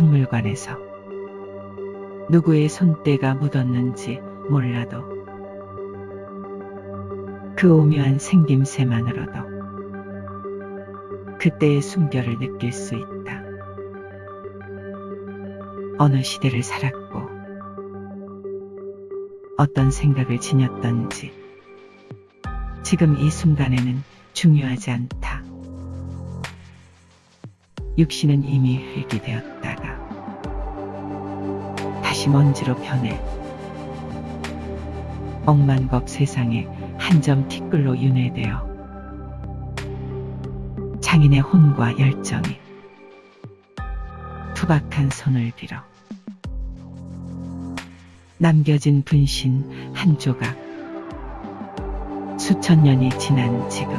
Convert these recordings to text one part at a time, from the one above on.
박물관에서 누구의 손때가 묻었는지 몰라도 그 오묘한 생김새만으로도 그때의 숨결을 느낄 수 있다. 어느 시대를 살았고 어떤 생각을 지녔던지 지금 이 순간에는 중요하지 않다. 육신은 이미 흙이 되었다 가 다시 먼지로 변해 억만겁 세상에 한 점 티끌로 윤회되어 장인의 혼과 열정이 투박한 손을 빌어 남겨진 분신 한 조각 수천 년이 지난 지금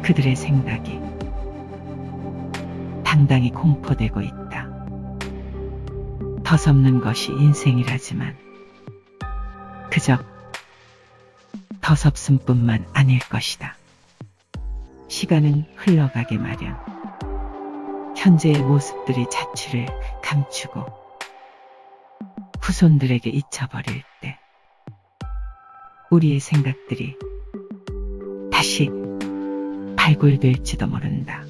그들의 생각이 당당히 공포되고 있다. 더섭는 것이 인생이라지만 그저 더섭음뿐만 아닐 것이다. 시간은 흘러가게 마련. 현재의 모습들이 자취를 감추고 후손들에게 잊혀버릴 때 우리의 생각들이 다시 발굴될지도 모른다.